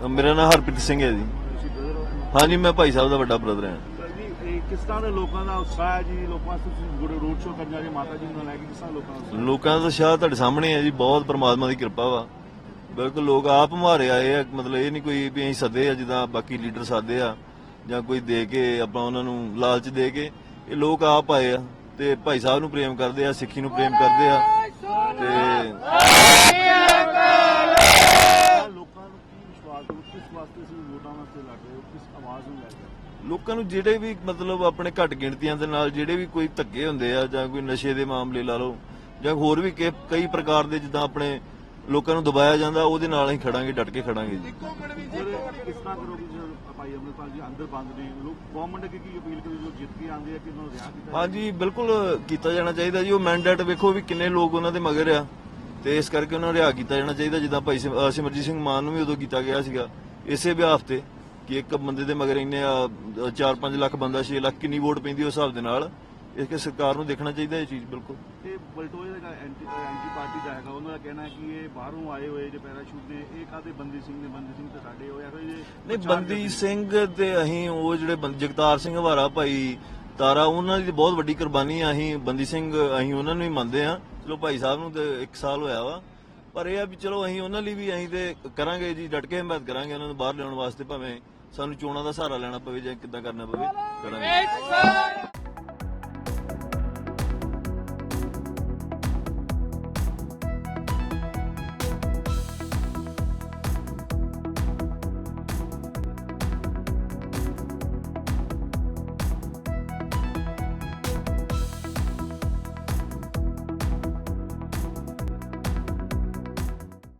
ਮੇਰਾ ਨਾਮ ਹਰਪ੍ਰੀਤ ਸਿੰਘ ਹੈ ਜੀ। ਤੁਸੀਂ brother ਹੋ? ਹਾਂਜੀ ਮੈਂ ਭਾਈ ਸਾਹਿਬ ਦਾ ਵੱਡਾ ਬ੍ਰਦਰ ਹਾਂ। ਸਰ ਜੀ ਇਹ ਕਿਸ ਤਰ੍ਹਾਂ ਦੇ ਲੋਕਾਂ ਦਾ ਉਤਸ਼ਾਹ ਹੈ ਜੀ? ਲੋਕਾਂ ਵਾਸਤੇ ਤੁਸੀਂ ਗੁਰੂ ਰੋਡ ਸ਼ੋਅ ਕਰਨ ਜਾ ਰਹੇ ਮਾਤਾ ਜੀ ਨੂੰ ਲੈ ਕੇ ਕਿਸ ਤਰ੍ਹਾਂ ਲੋਕਾਂ ਦਾ ਉਤਸ਼ਾਹ? ਹੈ? ਲੋਕਾਂ ਦਾ ਸ਼ਾਹ ਤੁਹਾਡੇ ਸਾਹਮਣੇ ਹੈ ਜੀ ਬਹੁਤ ਪ੍ਰਮਾਤਮਾ ਦੀ ਕਿਰਪਾ ਵਾ। ਬਿਲਕੁਲ ਲੋਕ ਆਪ ਮਾਰੇ ਆਏ ਆ ਮਤਲਬ ਇਹ ਨਹੀਂ ਕੋਈ ਵੀ ਅਸੀਂ ਸੱਦੇ ਆ ਜਿੱਦਾਂ ਬਾਕੀ ਲੀਡਰ ਸਾਦੇ ਆ ਜਾਂ ਕੋਈ ਦੇ ਕੇ ਆਪਾਂ ਉਹਨਾਂ ਨੂੰ ਲਾਲਚ ਦੇ ਕੇ ਇਹ ਲੋਕ ਆਪ ਆਏ ਆ ਤੇ ਭਾਈ ਸਾਹਿਬ ਨੂੰ ਪ੍ਰੇਮ ਕਰਦੇ ਆ ਸਿੱਖੀ ਨੂੰ ਪ੍ਰੇਮ ਕਰਦੇ ਆ। ਤੇ ਲੋਕਾਂ ਨੂੰ ਕੀ ਵਿਸ਼ਵਾਸ ਹੋ ਕਿਸ ਵਾਸਤੇ ਤੁਸੀਂ ਵੋਟਾਂ ਵਾਸਤੇ ਲੜ ਰਹੇ ਹੋ ਕਿਸ ਆਵਾਜ਼ ਨੂੰ ਲੈ ਕੇ? ਲੋਕਾਂ ਨੂੰ ਜਿਹੜੇ ਵੀ ਮਤਲਬ ਆਪਣੇ ਘੱਟ ਗਿਣਤੀਆਂ ਦੇ ਨਾਲ ਜਿਹੜੇ ਵੀ ਕੋਈ ਧੱਕੇ ਹੁੰਦੇ ਆ ਜਾਂ ਕੋਈ ਨਸ਼ੇ ਦੇ ਮਾਮਲੇ ਲਾ ਲਓ ਜਾਂ ਹੋਰ ਵੀ ਕਿ- ਕਈ ਪ੍ਰਕਾਰ ਦੇ ਜਿੱਦਾਂ ਆਪਣੇ ਲੋਕਾਂ ਨੂੰ ਦਬਾਇਆ ਜਾਂਦਾ ਉਹਦੇ ਨਾਲ ਅਸੀਂ ਖੜਾਂਗੇ ਡਟ ਕੇ ਖੜਾਂਗੇ ਜੀ। ਸਰ ਕਿਸ ਤਰ੍ਹਾਂ ਕਰੋਗੇ ਜਦੋਂ ਭਾਈ ਅਮਰਪਾਲ ਜੀ ਅੰਦਰ ਬੰਦ ਨੇ ਲੋਕ ਗਵਰਨਮੈਂਟ ਅੱਗੇ ਕੀ ਅਪੀਲ ਕਰੇ ਜੋ ਜਿੱਤ ਕੇ ਆਉਂਦੇ ਆ ਕਿ ਉਹਨਾਂ ਨੂੰ ਰਿਹਾ ਕੀਤਾ ਜਾਵੇ? ਹਾਂਜੀ ਬਿਲਕੁਲ ਕੀਤਾ ਜਾਣਾ ਚਾਹੀਦਾ ਜੀ ਉਹ ਮੈਂਡੇਟ ਵੇਖੋ ਵੀ ਕਿੰਨੇ ਲੋਕ ਉਹਨਾਂ ਦੇ ਮਗਰ ਆ ਤੇ ਇਸ ਕਰਕੇ ਉਹਨਾਂ ਨੂੰ ਰਿਹਾ ਕੀਤਾ ਜਾਣਾ ਚਾਹੀਦਾ ਜਿੱਦਾਂ ਭਾਈ ਸਿਮਰਜੀਤ ਸਿੰਘ ਮਾਨ ਨੂੰ ਵੀ ਉਦੋਂ ਕੀਤਾ ਗਿਆ ਸੀਗਾ। ਇਸੇ ਵਿਆਹ ਤੇ ਕਿ ਇੱਕ ਬੰਦੇ ਦੇ ਮਗਰ ਇੰਨੇ 4-5 ਲੱਖ ਬੰਦਾ 6 ਲੱਖ ਕਿੰਨੀ ਵੋਟ ਪੈਂਦੀ ਉਸ ਹਿਸਾਬ ਦੇ ਨਾਲ ਇਸ ਕਰਕੇ ਸਰਕਾਰ ਨੂੰ ਦੇਖਣਾ ਚਾਹੀਦਾ ਇਹ ਚੀਜ਼ ਬਿਲਕੁਲ। ਤੇ ਬਲਟੋਏ ਦਾ ਐਂਟੀ ਐਂਟੀ ਪਾਰਟੀ ਦਾ ਹੈਗਾ ਉਹਨਾਂ ਦਾ ਕਹਿਣਾ ਹੈ ਕਿ ਇਹ ਬਾਹਰੋਂ ਆਏ ਹੋਏ ਜੇ ਪੈਰਾਸ਼ੂਟ ਨੇ ਇਹ ਕਾਦੇ ਬੰਦੀ ਸਿੰਘ ਨੇ? ਬੰਦੀ ਸਿੰਘ ਤੇ ਸਾਡੇ ਹੋ ਜਾਂ ਫਿਰ ਇਹ ਨਹੀਂ ਬੰਦੀ ਸਿੰਘ ਤੇ ਅਸੀਂ ਉਹ ਜਿਹੜੇ ਜਗਤਾਰ ਸਿੰਘ ਹਵਾਰਾ ਭਾਈ ਤਾਰਾ ਉਹਨਾਂ ਦੀ ਬਹੁਤ ਵੱਡੀ ਕੁਰਬਾਨੀ ਆ ਅਸੀਂ ਬੰਦੀ ਸਿੰਘ ਅਸੀਂ ਉਹਨਾਂ ਨੂੰ ਹੀ ਮੰਨਦੇ ਆ। ਚਲੋ ਭਾਈ ਸਾਹਿਬ ਨੂੰ ਤੇ 1 ਸਾਲ ਹੋਇਆ ਵਾ। ਪਰ ਇਹ ਆ ਵੀ ਚਲੋ ਅਸੀਂ ਉਹਨਾਂ ਲਈ ਵੀ ਅਸੀਂ ਤੇ ਕਰਾਂਗੇ ਜੀ, ਡਟ ਕੇ ਹਿੰਮਤ ਕਰਾਂਗੇ ਉਹਨਾਂ ਨੂੰ ਬਾਹਰ ਲਿਆਉਣ ਵਾਸਤੇ, ਭਾਵੇਂ ਸਾਨੂੰ ਚੋਣਾਂ ਦਾ ਸਹਾਰਾ ਲੈਣਾ ਪਵੇ ਜਾਂ ਕਿੱਦਾਂ ਕਰਨਾ ਪਵੇ, ਕਰਾਂਗੇ।